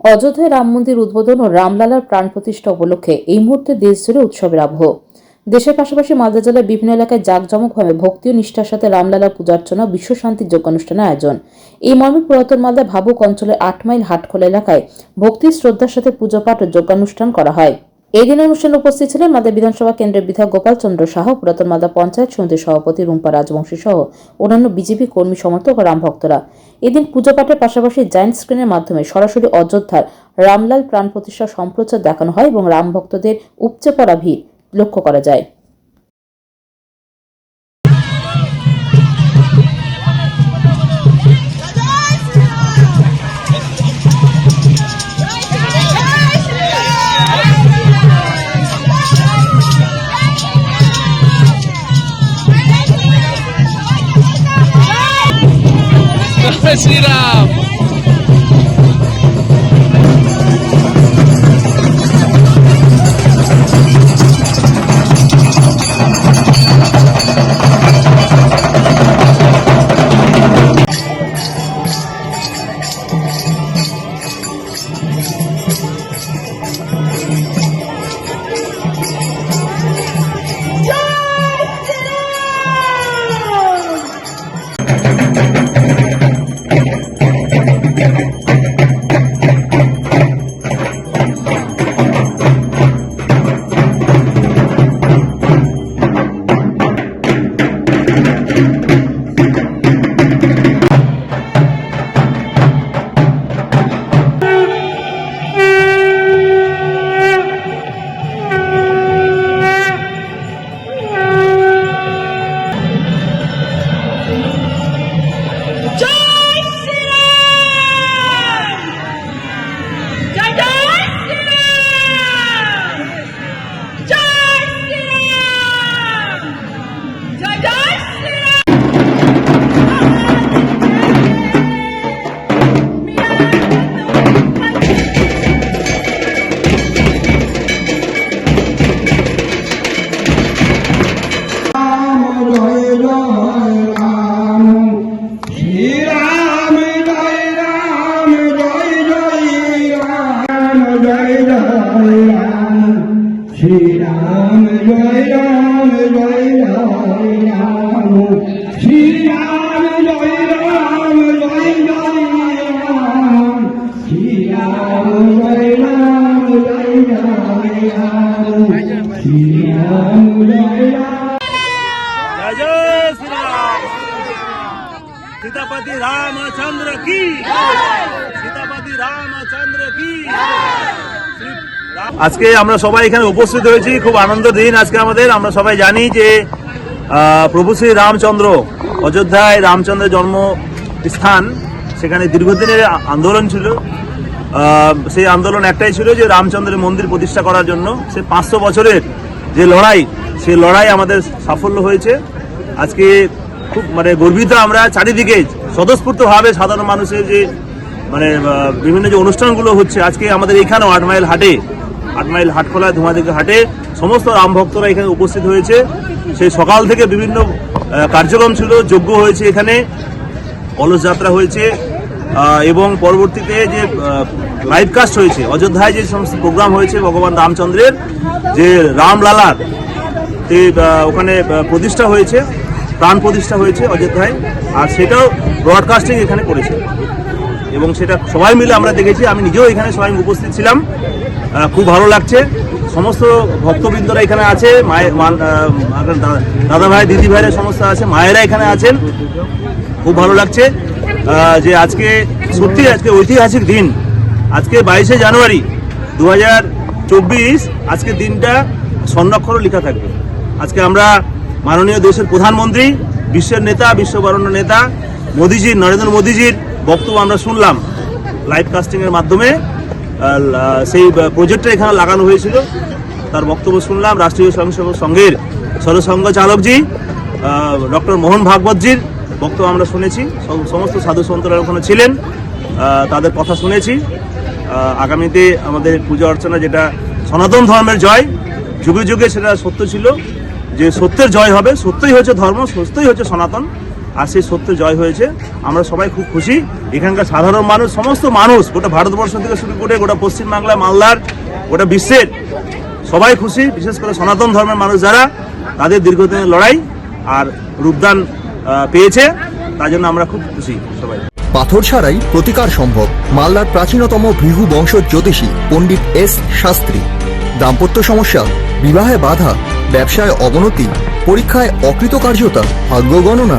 অযোধ্যায় রাম মন্দির উদ্বোধন ও রামলালার প্রাণ প্রতিষ্ঠা উপলক্ষে এই মুহূর্তে দেশ জুড়ে উৎসবের আবহ। দেশের পাশাপাশি মালদা জেলার বিভিন্ন এলাকায় জাঁকজমকভাবে ভক্তি ও নিষ্ঠার সাথে রামলালার পূজার্চনা বিশ্ব শান্তির যোগ্য অনুষ্ঠানের আয়োজন। এই মর্মে পুরাতন মালদা ভাবুক অঞ্চলের আট মাইল হাটখোলা এলাকায় ভক্তি শ্রদ্ধার সাথে পুজো পাঠ ও যোগ্যানুষ্ঠান করা হয়। এই দিনের অনুষ্ঠানে উপস্থিত ছিলেন মালদা বিধানসভা কেন্দ্রের বিধায়ক গোপাল চন্দ্র সাহা, পুরাতন মাদা পঞ্চায়েত সমিতির সভাপতি রুম্পা রাজবংশী সহ অন্যান্য বিজেপি কর্মী সমর্থক ও রামভক্তরা এদিন পূজা পাঠের পাশাপাশি জায়েন্ট স্ক্রিনের মাধ্যমে সরাসরি অযোধ্যার রামলাল প্রাণ প্রতিষ্ঠা সম্প্রচার দেখানো হয় এবং রামভক্তদের উপচে পড়া ভিড় লক্ষ্য করা যায়। জয় শ্রীরাম जय राम श्री राम जय। राम जय राम राम श्री राम जय राम जय राम श्री राम जय राम जय जय राम श्री राम जय सीतापति रामचंद्र की सीतापति रामचंद्र की আজকে আমরা সবাই এখানে উপস্থিত হয়েছি, খুব আনন্দ দিন আজকে আমাদের। আমরা সবাই জানি যে প্রভু শ্রী রামচন্দ্র অযোধ্যায় রামচন্দ্রের জন্ম স্থান সেখানে দীর্ঘদিনের আন্দোলন ছিল। সেই আন্দোলন একটাই ছিল যে রামচন্দ্রের মন্দির প্রতিষ্ঠা করার জন্য। সে পাঁচশো বছরের যে লড়াই সেই লড়াই আমাদের সাফল্য হয়েছে। আজকে খুব মানে গর্বিত আমরা চারিদিকে স্বতঃস্ফূর্তভাবে সাধারণ মানুষের যে মানে বিভিন্ন যে অনুষ্ঠানগুলো হচ্ছে, আজকে আমাদের এখানেও আট মাইল হাটে আট মাইল হাটখোলা ধুমাদিকে হাটে সমস্ত রাম ভক্তরা এখানে উপস্থিত হয়েছে। সেই সকাল থেকে বিভিন্ন কার্যক্রম ছিল, যজ্ঞ হয়েছে এখানে কলস যাত্রা হয়েছে এবং পরবর্তীতে যে লাইভ কাস্ট হয়েছে, অযোধ্যায় যে সমস্ত প্রোগ্রাম হয়েছে ভগবান রামচন্দ্রের, যে রামলালার যে ওখানে প্রতিষ্ঠা হয়েছে, প্রাণ প্রতিষ্ঠা হয়েছে অযোধ্যায়, আর সেটাও ব্রডকাস্টিং এখানে করেছে। এবং সেটা সবাই মিলে আমরা দেখেছি। আমি নিজেও এখানে সবাই উপস্থিত ছিলাম। খুব ভালো লাগছে। সমস্ত ভক্তবৃন্দরা এখানে আছে। দাদা ভাই দিদি ভাইরা সমস্ত আছে। মায়েরা এখানে আছেন। খুব ভালো লাগছে। যে আজকে, সত্যি আজকে ঐতিহাসিক দিন। আজকে বাইশে জানুয়ারি দু চব্বিশ, আজকে দিনটা স্বর্ণাক্ষরও লেখা থাকবে। আজকে আমরা মাননীয় দেশের প্রধানমন্ত্রী, বিশ্বের নেতা, বিশ্ববরণ্য নেতা মোদিজির নরেন্দ্র মোদিজির বক্তব্য আমরা শুনলাম লাইভ কাস্টিংয়ের মাধ্যমে। সেই প্রজেক্টটা এখানে লাগানো হয়েছিল। তার বক্তব্য শুনলাম রাষ্ট্রীয় স্বয়ংসেবক সংঘের সরসংঘ চালকজি ডক্টর মোহন ভাগবতজির বক্তব্য আমরা শুনেছি। সমস্ত সাধু সন্তরা ওখানে ছিলেন তাদের কথা শুনেছি। আগামীতে আমাদের পূজা অর্চনা যেটা সনাতন ধর্মের জয়, যুগে যুগে সেটা সত্য ছিল। যে সত্যের জয় হবে, সত্যই হচ্ছে ধর্ম, সত্যই হচ্ছে সনাতন। আর সেই সত্য জয় হয়েছে। আমরা সবাই খুব খুশি। এখানকার সাধারণ মানুষ, সমস্ত মানুষ, গোটা ভারতবর্ষ থেকে শুরু করে গোটা পশ্চিমবাংলা, মালদার, গোটা বিশ্বের সবাই খুশি, বিশেষ করে সনাতন ধর্মের মানুষ যারা, তাদের দীর্ঘদিনের লড়াই আর রূপদান পেয়েছে। তার জন্য আমরা খুব খুশি সবাই। পাথর ছাড়াই প্রতিকার সম্ভব মালদার প্রাচীনতম ভৃগু বংশ জ্যোতিষী পণ্ডিত এস শাস্ত্রী। দাম্পত্য সমস্যা, বিবাহে বাধা, ব্যবসায় অবনতি, পরীক্ষায় অকৃতকার্যতা, ভাগ্য গণনা